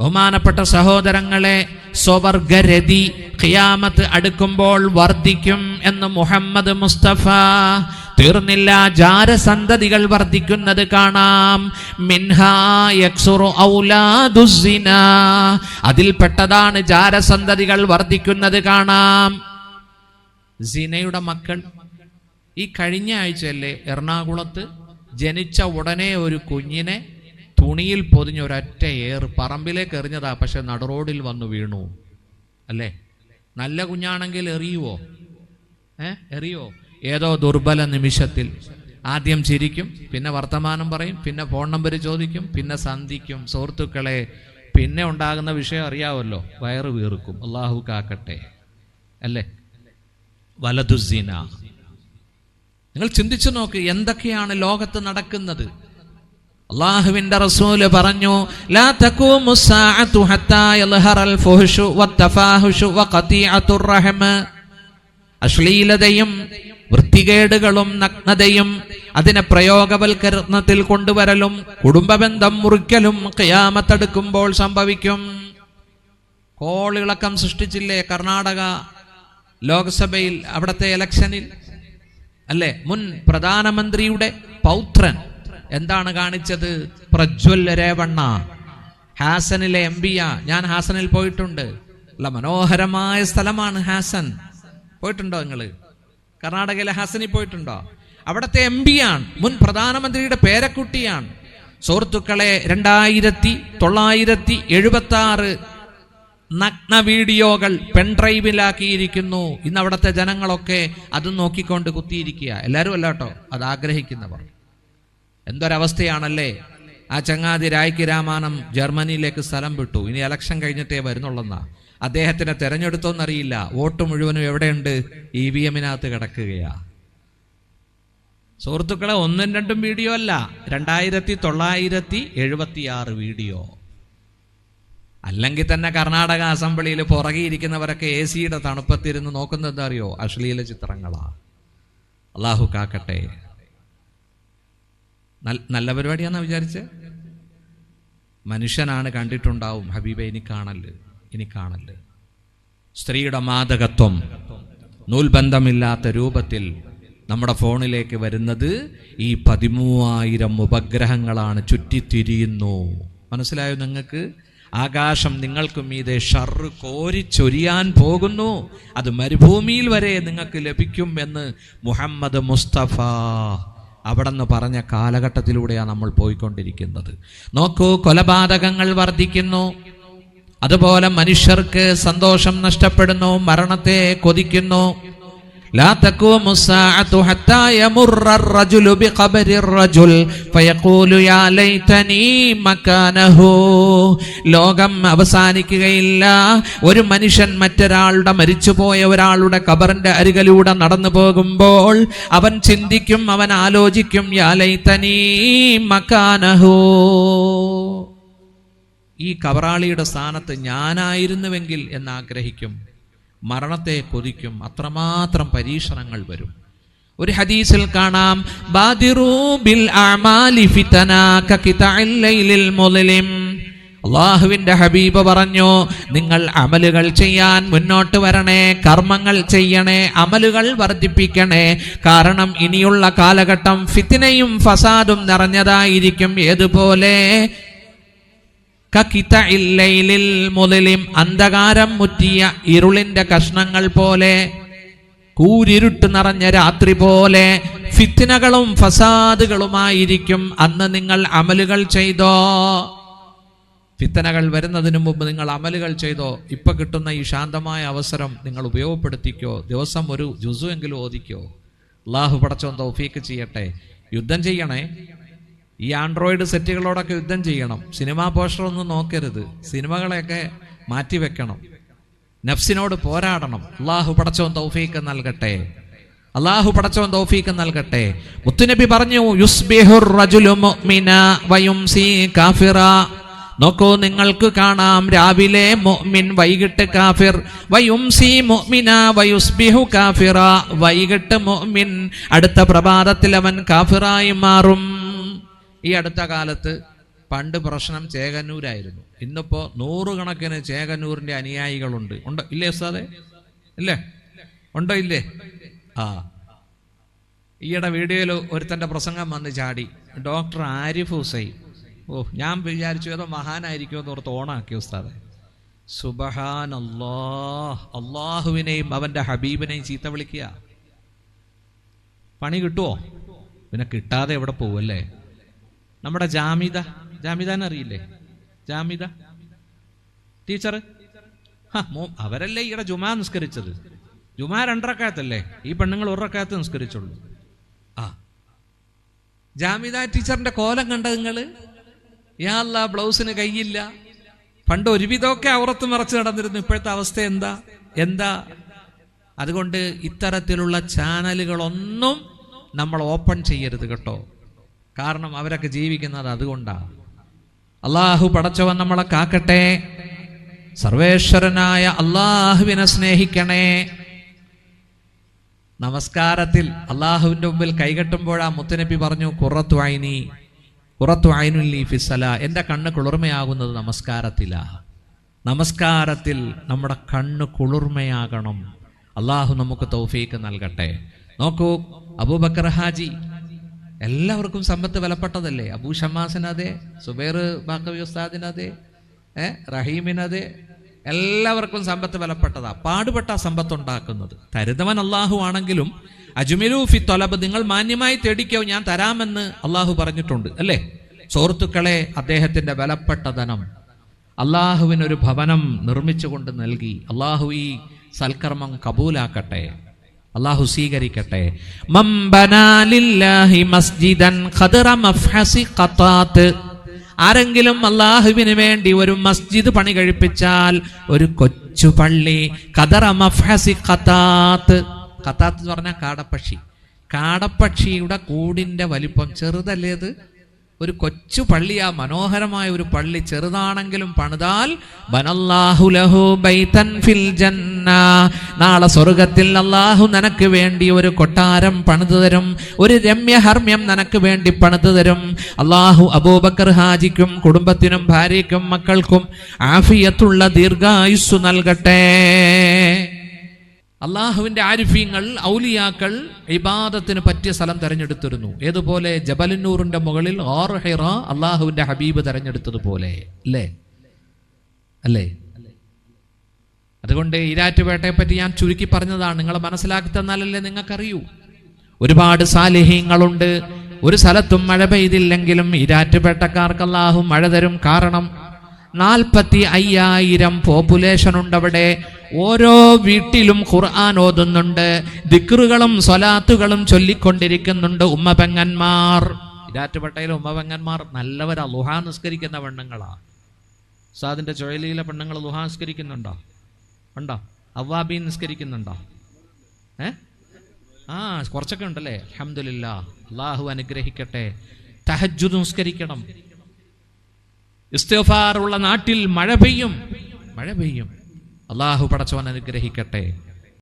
ബഹുമാനപ്പെട്ട സഹോദരങ്ങളെ സ്വവർഗരതി ഖിയാമത്ത് അടുക്കുമ്പോൾ വർദ്ധിക്കും എന്ന് മുഹമ്മദ് മുസ്തഫ. തീർന്നില്ല ജാരസന്തതികൾ വർദ്ധിക്കുന്നത് കാണാം. അതിൽപ്പെട്ടതാണ് ജാരസന്തതികൾ വർദ്ധിക്കുന്നത് കാണാം. സിനയുടെ മക്കൾ ഈ കഴിഞ്ഞ ആഴ്ചയല്ലേ എറണാകുളത്ത് ജനിച്ച ഉടനെ ഒരു കുഞ്ഞിനെ തുണിയിൽ പൊതിഞ്ഞ ഒരൊറ്റ ഏറ് പറമ്പിലേക്ക് എറിഞ്ഞതാ പക്ഷെ നടുറോഡിൽ വന്നു വീണു. അല്ലേ? നല്ല കുഞ്ഞാണെങ്കിൽ എറിയുവോ? ഏ? എറിയോ? ഏതോ ദുർബല നിമിഷത്തിൽ. ആദ്യം ചിരിക്കും പിന്നെ വർത്തമാനം പറയും പിന്നെ ഫോൺ നമ്പർ ചോദിക്കും പിന്നെ സന്ധിക്കും. സുഹൃത്തുക്കളെ പിന്നെ ഉണ്ടാകുന്ന വിഷയം അറിയാവല്ലോ. വയറ് വീർക്കും. അള്ളാഹു കാക്കട്ടെ. അല്ലേ? വലതുസീന. നിങ്ങൾ ചിന്തിച്ചു നോക്ക് എന്തൊക്കെയാണ് ലോകത്ത് നടക്കുന്നത്? അള്ളാഹുവിന്റെ റസൂൽ പറഞ്ഞു ലാ തഖൂമു ഹത്താ റഹ്മ. അശ്ലീലതയും വൃത്തികേടുകളും നഗ്നതയും അതിനെ പ്രയോഗവൽക്കരണത്തിൽ കൊണ്ടുവരലും കുടുംബബന്ധം മുറിക്കലും കയാമത്തെടുക്കുമ്പോൾ സംഭവിക്കും. കോളിളക്കം സൃഷ്ടിച്ചില്ലേ കർണാടക ലോക്സഭയിൽ അവിടുത്തെ ഇലക്ഷനിൽ? അല്ലെ? മുൻ പ്രധാനമന്ത്രിയുടെ പൗത്രൻ എന്താണ് കാണിച്ചത്? പ്രജ്വൽ രേവണ്ണ. ഹാസനിലെ എം പിയാ ഞാൻ ഹാസനിൽ പോയിട്ടുണ്ട്. അല്ല മനോഹരമായ സ്ഥലമാണ് ഹാസൻ. പോയിട്ടുണ്ടോ നിങ്ങൾ കർണാടകയിലെ ഹാസനിൽ പോയിട്ടുണ്ടോ? അവിടത്തെ എം ആണ് മുൻ പ്രധാനമന്ത്രിയുടെ പേരക്കുട്ടിയാണ്. സുഹൃത്തുക്കളെ രണ്ടായിരത്തി തൊള്ളായിരത്തി എഴുപത്തി ആറ് നഗ്ന വീഡിയോകൾ പെൺഡ്രൈവിലാക്കിയിരിക്കുന്നു ഇന്ന് അവിടുത്തെ ജനങ്ങളൊക്കെ അത് നോക്കിക്കൊണ്ട് കുത്തിയിരിക്കുക എല്ലാവരും അല്ലാട്ടോ? അത് ആഗ്രഹിക്കുന്നവർ. എന്തൊരവസ്ഥയാണല്ലേ? ആ ചങ്ങാതി രായ്ക്ക് രാമാനം ജർമ്മനിയിലേക്ക് സ്ഥലം വിട്ടു. ഇനി ഇലക്ഷൻ കഴിഞ്ഞിട്ടേ വരുന്നുള്ളെന്നാ. അദ്ദേഹത്തിനെ തെരഞ്ഞെടുത്തോന്നറിയില്ല. വോട്ട് മുഴുവനും എവിടെയുണ്ട്? ഇ വി എമ്മിനകത്ത് കിടക്കുകയാ. സുഹൃത്തുക്കളെ ഒന്നും രണ്ടും വീഡിയോ അല്ല. രണ്ടായിരത്തി തൊള്ളായിരത്തി എഴുപത്തി ആറ് വീഡിയോ. അല്ലെങ്കിൽ തന്നെ കർണാടക അസംബ്ലിയിൽ പുറകെ ഇരിക്കുന്നവരൊക്കെ എ സിയുടെ തണുപ്പത്തിരുന്ന് നോക്കുന്നത് എന്താ അറിയോ? അശ്ലീല ചിത്രങ്ങളാ. അള്ളാഹു കാക്കട്ടെ. നല്ല പരിപാടിയാണെന്നാ വിചാരിച്ച്? മനുഷ്യനാണ് കണ്ടിട്ടുണ്ടാവും. ഹബീബെ ഇനി കാണൽ ഇനി കാണൽ. സ്ത്രീയുടെ മാതകത്വം നൂൽബന്ധമില്ലാത്ത രൂപത്തിൽ നമ്മുടെ ഫോണിലേക്ക് വരുന്നത് ഈ പതിമൂവായിരം ഉപഗ്രഹങ്ങളാണ് ചുറ്റിത്തിരിയുന്നു. മനസ്സിലായോ നിങ്ങൾക്ക്? ആകാശം നിങ്ങൾക്ക് മീതെ ഷർറ് കോരിച്ചൊരിയാൻ പോകുന്നു. അത് മരുഭൂമിയിൽ വരെ നിങ്ങൾക്ക് ലഭിക്കും എന്ന് മുഹമ്മദ് മുസ്തഫ അവിടെ നിന്ന് പറഞ്ഞ കാലഘട്ടത്തിലൂടെയാണ് നമ്മൾ പോയിക്കൊണ്ടിരിക്കുന്നത്. നോക്കൂ കൊലപാതകങ്ങൾ വർദ്ധിക്കുന്നു. അതുപോലെ മനുഷ്യർക്ക് സന്തോഷം നഷ്ടപ്പെടുന്നു മരണത്തെ കൊതിക്കുന്നു. لا تقوم الساعة حتى يمر الرجل بقبر الرجل فيقول يا ليتني مكانه ലോകം അവസാനിക്കുകയില്ല ഒരു മനുഷ്യൻ മറ്റൊരാളുടെ മരിച്ചുപോയ ഒരാളുടെ കബറിന്റെ അരികിലൂടെ നടന്നു പോകുമ്പോൾ അവൻ ചിന്തിക്കും അവൻ ആലോചിക്കും യാ ലൈതനീ മക്കാനഹു ഈ കബറാളിയുടെ സ്ഥാനത്ത് ഞാനായിരുന്നുവെങ്കിൽ എന്ന് ആഗ്രഹിക്കും മരണത്തെ കൊതിക്കും അത്രമാത്രം പരീക്ഷണങ്ങൾ വരും. ഒരു ഹദീസിൽ കാണാം ബിൽ അള്ളാഹുവിന്റെ ഹബീബ് പറഞ്ഞു നിങ്ങൾ അമലുകൾ ചെയ്യാൻ മുന്നോട്ട് വരണേ കർമ്മങ്ങൾ ചെയ്യണേ അമലുകൾ വർദ്ധിപ്പിക്കണേ. കാരണം ഇനിയുള്ള കാലഘട്ടം ഫിത്തിനയും ഫസാദും നിറഞ്ഞതായിരിക്കും. ഏതുപോലെ? കക്കിതഇൽ ലൈലിൽ മുതലിം അന്ധകാരം മുറ്റിയ ഇരുളിന്റെ കഷ്ണങ്ങൾ പോലെ കൂരിരുട്ട് നിറഞ്ഞ രാത്രി പോലെ ഫിത്തിനകളും ഫസാദുകളുമായിരിക്കും അന്ന് നിങ്ങൾ അമലുകൾ ചെയ്തോ. ഫിത്തനകൾ വരുന്നതിന് മുമ്പ് നിങ്ങൾ അമലുകൾ ചെയ്തോ. ഇപ്പൊ കിട്ടുന്ന ഈ ശാന്തമായ അവസരം നിങ്ങൾ ഉപയോഗപ്പെടുത്തിക്കോ. ദിവസം ഒരു ജുസു എങ്കിലും ഓദിക്കോ അള്ളാഹു പടച്ചോന്തോ തൗഫീക്ക് ചെയ്യട്ടെ. യുദ്ധം ചെയ്യണേ. ഈ ആൻഡ്രോയിഡ് സെറ്റുകളോടൊക്കെ യുദ്ധം ചെയ്യണം. സിനിമാ പോസ്റ്റർ ഒന്നും നോക്കരുത്. സിനിമകളെയൊക്കെ മാറ്റിവെക്കണം നഫ്സിനോട് പോരാടണം. അള്ളാഹു പടച്ചോൻ തൗഫീക്ക് നൽകട്ടെ. അള്ളാഹു പടച്ചോൻ തൗഫീക്ക് നൽകട്ടെ. മുത്തുനബി പറഞ്ഞു യുസ്ബിഹുർ റജുലു മുഅ്മിന കാഫിറ. നോക്കൂ നിങ്ങൾക്ക് കാണാം രാവിലെ മുഅ്മിൻ വൈകിട്ട് കാഫിർ. മുഅ്മിന വയുസ്ബിഹു കാഫിറ. വൈകിട്ട് മുഅ്മിൻ അടുത്ത പ്രഭാതത്തിൽ അവൻ കാഫിറായി മാറും. ഈ അടുത്ത കാലത്ത് പണ്ട് പ്രശ്നം ചേകന്നൂരായിരുന്നു. ഇന്നിപ്പോ നൂറുകണക്കിന് ചേകന്നൂരിന്റെ അനുയായികളുണ്ട്. ഉണ്ടോ? ഇല്ലേ ഉസ്താദെ? ഇല്ലേ? ഉണ്ടോ ഇല്ലേ? ആ. ഈയിടെ വീഡിയോയിൽ ഒരുത്തന്റെ പ്രസംഗം വന്ന് ചാടി. ഡോക്ടർ ആരിഫ് ഹുസൈൻ. ഓ ഞാൻ വിചാരിച്ചു ഏതോ മഹാനായിരിക്കും എന്ന് ഓർത്ത് ഓണാക്കി ഉസ്താദെ. സുബഹാൻ അല്ലാഹ് അള്ളാഹുവിനെയും അവന്റെ ഹബീബിനെയും ചീത്ത വിളിക്കുക. പണി കിട്ടുമോ പിന്നെ കിട്ടാതെ എവിടെ പോവല്ലേ? നമ്മുടെ ജാമിത ജാമിദാനെ അറിയില്ലേ? ജാമിത? ടീച്ചർ അവരല്ലേ ഈടെ ജുമാ നിസ്കരിച്ചത്? ജുമാ രണ്ടറക്കാത്തല്ലേ ഈ പെണ്ണുങ്ങൾ ഒരക്കാത്ത് നിസ്കരിച്ചുള്ളൂ. ആ. ജാമിത ടീച്ചറിന്റെ കോലം കണ്ട നിങ്ങൾ അല്ലാ ബ്ലൗസിന് കയ്യില്ല പണ്ട് ഒരുവിധമൊക്കെ അവറത്ത് മറച്ച് നടന്നിരുന്നു. ഇപ്പോഴത്തെ അവസ്ഥ എന്താ? എന്താ? അതുകൊണ്ട് ഇത്തരത്തിലുള്ള ചാനലുകളൊന്നും നമ്മൾ ഓപ്പൺ ചെയ്യരുത് കേട്ടോ. കാരണം അവരൊക്കെ ജീവിക്കുന്നത് അതുകൊണ്ടാണ് അള്ളാഹു പടച്ചവൻ നമ്മളെ കാക്കട്ടെ. സർവേശ്വരനായ അള്ളാഹുവിനെ സ്നേഹിക്കണേ. നമസ്കാരത്തിൽ അള്ളാഹുവിന്റെ മുമ്പിൽ കൈകെട്ടുമ്പോഴാ മുത്തനബി പറഞ്ഞു കുറത്തു ഐനി കുറത്തു ആയിനു ഫിസല എന്റെ കണ്ണ് കുളിർമയാകുന്നത് നമസ്കാരത്തിലാ. നമസ്കാരത്തിൽ നമ്മുടെ കണ്ണ് കുളിർമയാകണം. അള്ളാഹു നമുക്ക് തൗഫീക്ക് നൽകട്ടെ. നോക്കൂ അബൂബക്കർ ഹാജി എല്ലാവർക്കും സമ്പത്ത് വിലപ്പെട്ടതല്ലേ? അബൂ ഷമാസിനതെ സുബൈർ ബാക്കവി ഉസ്താദിനതെ ഏ റഹീമിനതെ എല്ലാവർക്കും സമ്പത്ത് വിലപ്പെട്ടതാ. പാടുപെട്ട സമ്പത്ത് ഉണ്ടാക്കുന്നത് തരുന്നവൻ അള്ളാഹു ആണെങ്കിലും അജ്മിലു ഫി തൊലബ് നിങ്ങൾ മാന്യമായി തേടിക്കോ ഞാൻ തരാമെന്ന് അള്ളാഹു പറഞ്ഞിട്ടുണ്ട് അല്ലേ? സുഹൃത്തുക്കളെ അദ്ദേഹത്തിന്റെ വിലപ്പെട്ട ധനം. അള്ളാഹുവിനൊരു ഭവനം നിർമ്മിച്ചുകൊണ്ട് നൽകി. അള്ളാഹു ഈ സൽക്കർമ്മം കബൂലാക്കട്ടെ. അള്ളാഹു സ്വീകരിക്കട്ടെ. മസ്ജിദൻ ആരെങ്കിലും അള്ളാഹുവിന് വേണ്ടി ഒരു മസ്ജിദ് പണി കഴിപ്പിച്ചാൽ ഒരു കൊച്ചു പള്ളി ഖദറ മഫ്ഹസി എന്ന് കാടപ്പക്ഷി. കാടപ്പക്ഷിയുടെ കൂടിന്റെ വലിപ്പം ചെറുതല്ലേ ഒരു കൊച്ചു പള്ളി ആ മനോഹരമായ ഒരു പള്ളി ചെറുതാണെങ്കിലും പണിതാൽ നാളെ സ്വർഗത്തിൽ അള്ളാഹു നിനക്ക് വേണ്ടി ഒരു കൊട്ടാരം പണിതു തരും ഒരു രമ്യഹർമ്യം നിനക്ക് വേണ്ടി പണിതു തരും. അള്ളാഹു അബൂബക്കർ ഹാജിക്കും കുടുംബത്തിനും ഭാര്യയ്ക്കും മക്കൾക്കും ആഫിയത്തുള്ള ദീർഘായുസ് നൽകട്ടെ. അള്ളാഹുവിന്റെ ആരിഫ്യങ്ങൾ ഔലിയാക്കൾ ഇബാദത്തിന് പറ്റിയ സ്ഥലം തെരഞ്ഞെടുത്തിരുന്നു. ഏതുപോലെ? ജബലന്നൂറിന്റെ മുകളിൽ ഓർ ഹിറ അള്ളാഹുവിന്റെ ഹബീബ് തെരഞ്ഞെടുത്തതുപോലെ. അല്ലേ? അല്ലേ? അതുകൊണ്ട് ഈരാറ്റുപേട്ടയെ പറ്റി ഞാൻ ചുരുക്കി പറഞ്ഞതാണ്. നിങ്ങൾ മനസ്സിലാക്കി തന്നാലല്ലേ നിങ്ങൾക്കറിയൂ. ഒരുപാട് സാലിഹ്യങ്ങളുണ്ട് ഒരു സ്ഥലത്തും മഴ പെയ്തില്ലെങ്കിലും ഈരാറ്റുപേട്ടക്കാർക്ക് അള്ളാഹു മഴ തരും കാരണം നാൽപ്പത്തി അയ്യായിരം പോപ്പുലേഷൻ ഉണ്ട് അവിടെ ഓരോ വീട്ടിലും ഖുർആൻ ഓതുന്നുണ്ട് ദിക്റുകളും സ്വലാത്തുകളും ചൊല്ലിക്കൊണ്ടിരിക്കുന്നുണ്ട് ഉമ്മ ഉമ്മപെങ്ങന്മാർ ഇരാറ്റുപേട്ടയിലെ ഉമ്മപെങ്ങന്മാർ നല്ലവരാ ലുഹാ നിസ്കരിക്കുന്ന പെണ്ണുങ്ങളാ. സാദിന്റെ ചുഴലിയിലെ പെണ്ണുങ്ങൾ ലുഹാ നിസ്കരിക്കുന്നുണ്ടോ? ഉണ്ടോ? അവ്വാബി നിസ്കരിക്കുന്നുണ്ടോ? ഏ? ആ കുറച്ചൊക്കെ ഉണ്ടല്ലേ? അഹമ്മദില്ല അള്ളാഹു അനുഗ്രഹിക്കട്ടെ. തഹജു നിസ്കരിക്കണം. ഇസ്തഫാറുള്ള നാട്ടിൽ മഴ പെയ്യും. മഴ പെയ്യും. അള്ളാഹു പടച്ചവൻ അനുഗ്രഹിക്കട്ടെ.